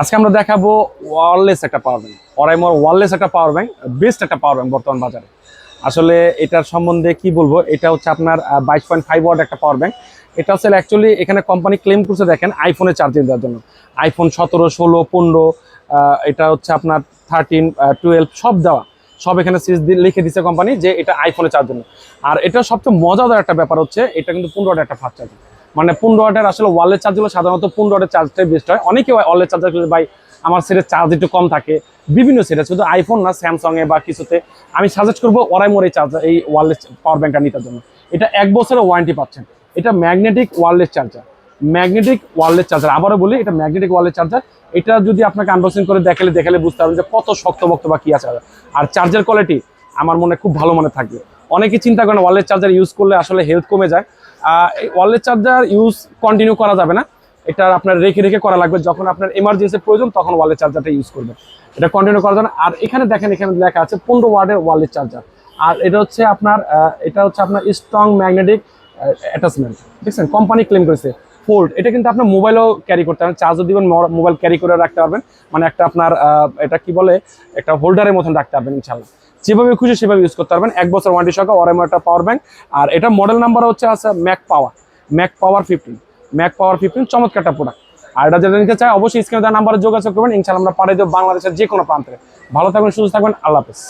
আজকে আমরা দেখাবো ওয়ারলেস একটা পাওয়ার ব্যাংক অরাইমোর ওয়ারলেস একটা পাওয়ার ব্যাংক বেস্ট একটা পাওয়ার ব্যাংক বর্তমান বাজারে। আসলে এটার সম্বন্ধে কি বলব? এটা হচ্ছে আপনার বাইশ পয়েন্ট ফাইভ ওয়ার্ড একটা পাওয়ার ব্যাংক এটা হচ্ছে অ্যাকচুয়ালি এখানে কোম্পানি ক্লেম করছে দেখেন আইফোনে চার্জিং দেওয়ার জন্য। আইফোন সতেরো, ষোলো, পনেরো এটা হচ্ছে আপনার থার্টিন টুয়েলভ সব দেওয়া। সব এখানে সিরিজ লিখে দিচ্ছে কোম্পানি যে এটা আইফোনে চার্জ জন্য। আর এটা সবচেয়ে মজাদার একটা ব্যাপার হচ্ছে, এটা কিন্তু পনেরো একটা ফাস্ট চার্জিং মানে পনেরো ওয়াটের আসলে ওয়ালের চার্জগুলো সাধারণত পনেরো ওয়াটের চার্জটাই বেস্ট হয়। অনেকে ওয়ালের চার্জার খুঁজে ভাই, আমার সেটের চার্জ একটু কম থাকে। বিভিন্ন সেটে শুধু আইফোন না স্যামসং এ বা কিছুতে। আমি সাজেস্ট করব ওরাই মোর এই চার্জার এই ওয়ারলেস পাওয়ার ব্যাংকটা নিতে জন্য। এটা এক বছরের ওয়ারেন্টি পাচ্ছেন। এটা magnetic wireless charger magnetic wireless charger আবারও বলি, এটা ম্যাগনেটিক ওয়ারলেস চার্জার এটা যদি আপনাকে আনবক্সিং করে দেখালে দেখালে বুঝতে পারবেন যে কত শক্ত বক্ত বা কী আছে। আর চার্জার কোয়ালিটি আমার মনে খুব ভালো মনে থাকবে। অনেকে চিন্তা করেন ওয়ারলেস চার্জার ইউজ করলে আসলে হেলথ কমে যায়। ওয়ারলেস চার্জার ইউজ কন্টিনিউ করা যাবে না। এটা আপনার রেখে রেখে করা লাগবে। যখন আপনার এমার্জেন্সি প্রয়োজন, তখন ওয়ালেট চার্জারটা ইউজ করবেন। এটা কন্টিনিউ করা যাবে আর এখানে দেখেন, এখানে লেখা আছে পনেরো ওয়ার্ডের ওয়ালেট চার্জার আর এটা হচ্ছে আপনার এটা হচ্ছে আপনার স্ট্রং ম্যাগনেটিক অ্যাটাচমেন্ট দেখছেন? কোম্পানি ক্লেম করেছে। ফোল্ড এটা কিন্তু আপনার মোবাইলও ক্যারি করতে পারবেন। চার্জও দিবেন মোবাইল ক্যারি করে রাখতে পারবেন। মানে একটা আপনার এটা কি বলে? একটা হোল্ডারের মতন রাখতে পারবেন ইনশাল্লাহ যেভাবে খুশি সেভাবে ইউজ করতে পারবেন। এক বছর ওয়ারেন্টি সহ ওরাইমো একটা পাওয়ার ব্যাংক আর এটা মডেল নাম্বার হচ্ছে আছে Mac power Mac power fifteen Mac power fifteen চমৎকার একটা প্রোডাক্ট আর এটা যেটা নিতে চাই অবশ্যই স্ক্রিনে দেওয়া নাম্বারে যোগাযোগ করবেন। ইনশাল্লাহ আমরা পাঠিয়ে দেবো বাংলাদেশের যে কোনো প্রান্তে। ভালো থাকবেন, সুস্থ থাকবেন। আল্লাহ হাফেজ।